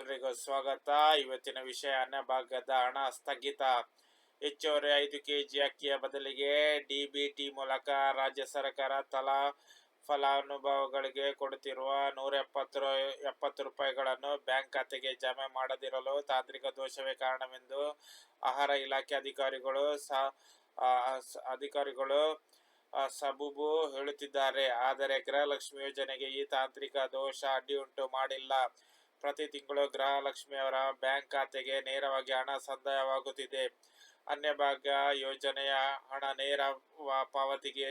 ಎಲ್ರಿಗೂ ಸ್ವಾಗತ. ಇವತ್ತಿನ ವಿಷಯ ಅನ್ನ ಭಾಗದ ಹಣ ಸ್ಥಗಿತ. ಹೆಚ್ಚುವರಿ ಐದು ಕೆಜಿ ಅಕ್ಕಿಯ ಬದಲಿಗೆ ಡಿಬಿಟಿ ಮೂಲಕ ರಾಜ್ಯ ಸರ್ಕಾರ ತಲಾ ಫಲಾನುಭವಿಗಳಿಗೆ ಕೊಡುತ್ತಿರುವ ನೂರ ಎಪ್ಪತ್ತು ಎಪ್ಪತ್ತು ರೂಪಾಯಿಗಳನ್ನು ಬ್ಯಾಂಕ್ ಖಾತೆಗೆ ಜಮೆ ಮಾಡದಿರಲು ತಾಂತ್ರಿಕ ದೋಷವೇ ಕಾರಣವೆಂದು ಆಹಾರ ಇಲಾಖೆ ಅಧಿಕಾರಿಗಳು ಸಹ ಅಧಿಕಾರಿಗಳು ಸಬೂಬು ಹೇಳುತ್ತಿದ್ದಾರೆ. ಆದರೆ ಗೃಹಲಕ್ಷ್ಮಿ ಯೋಜನೆಗೆ ಈ ತಾಂತ್ರಿಕ ದೋಷ ಅಡ್ಡಿಯುಂಟು ಮಾಡಿಲ್ಲ. ಪ್ರತಿ ತಿಂಗಳು ಗೃಹಲಕ್ಷ್ಮಿಯವರ ಬ್ಯಾಂಕ್ ಖಾತೆಗೆ ನೇರವಾಗಿ ಹಣ ಸಂದಾಯವಾಗುತ್ತಿದೆ. ಅನ್ಯಭಾಗ್ಯ ಯೋಜನೆಯ ಹಣ ನೇರ ಪಾವತಿಗೆ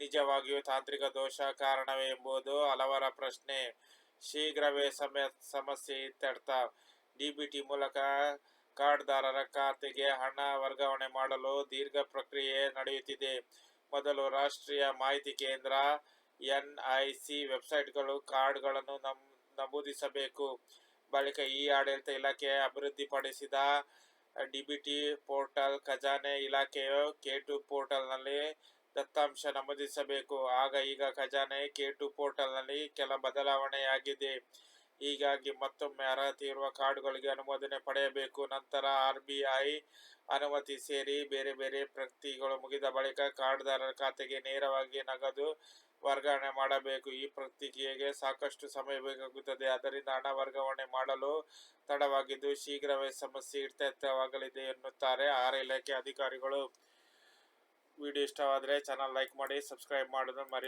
ನಿಜವಾಗಿಯೂ ತಾಂತ್ರಿಕ ದೋಷ ಕಾರಣವೇ ಎಂಬುದು ಹಲವರ ಪ್ರಶ್ನೆ. ಶೀಘ್ರವೇ ಸಮಯ, ಸಮಸ್ಯೆ ಇತ್ಯರ್ಥ. ಡಿಬಿಟಿ ಮೂಲಕ ಕಾರ್ಡ್ದಾರರ ಖಾತೆಗೆ ಹಣ ವರ್ಗಾವಣೆ ಮಾಡಲು ದೀರ್ಘ ಪ್ರಕ್ರಿಯೆ ನಡೆಯುತ್ತಿದೆ. ಮೊದಲು ರಾಷ್ಟ್ರೀಯ ಮಾಹಿತಿ ಕೇಂದ್ರ ಎನ್ ಐ ಸಿ ವೆಬ್ಸೈಟ್ಗಳು ಕಾರ್ಡ್ಗಳನ್ನು ನಮ್ ನಮೂದಿಸಬೇಕು. ಬಳಿಕ ಈ ಆಡಳಿತ ಇಲಾಖೆ ಅಭಿವೃದ್ಧಿಪಡಿಸಿದ ಡಿಬಿಟಿ ಪೋರ್ಟಲ್, ಖಜಾನೆ ಇಲಾಖೆಯು ಕೆ ಟು ಪೋರ್ಟಲ್ನಲ್ಲಿ ದತ್ತಾಂಶ ನಮೂದಿಸಬೇಕು. ಆಗ ಈಗ ಖಜಾನೆ ಕೆ ಟು ಪೋರ್ಟಲ್ನಲ್ಲಿ ಕೆಲ ಬದಲಾವಣೆಯಾಗಿದೆ. ಹೀಗಾಗಿ ಮತ್ತೊಮ್ಮೆ ಅರ್ಹತೆ ಇರುವ ಕಾರ್ಡ್ಗಳಿಗೆ ಅನುಮೋದನೆ ಪಡೆಯಬೇಕು. ನಂತರ ಆರ್ ಬಿ ಐ ಅನುಮತಿ ಸೇರಿ ಬೇರೆ ಬೇರೆ ಪ್ರಕ್ರಿಯೆಗಳು ಮುಗಿದ ಬಳಿಕ ಕಾರ್ಡ್ದಾರರ ಖಾತೆಗೆ ನೇರವಾಗಿ ನಗದು ವರ್ಗಾವಣೆ ಮಾಡಬೇಕು. ಈ ಪ್ರಕ್ರಿಯೆಗೆ ಸಾಕಷ್ಟು ಸಮಯ ಬೇಕಾಗುತ್ತದೆ. ಅದರಿಂದ ಹಣ ವರ್ಗಾವಣೆ ಮಾಡಲು ತಡವಾಗಿದ್ದು ಶೀಘ್ರವೇ ಸಮಸ್ಯೆ ಇತ್ಯರ್ಥವಾಗಲಿದೆ ಎನ್ನುತ್ತಾರೆ ಆರ್ ಇಲಾಖೆ ಅಧಿಕಾರಿಗಳು. ವಿಡಿಯೋ ಇಷ್ಟವಾದರೆ ಚಾನಲ್ ಲೈಕ್ ಮಾಡಿ, ಸಬ್ಸ್ಕ್ರೈಬ್ ಮಾಡೋದನ್ನು ಮರಿ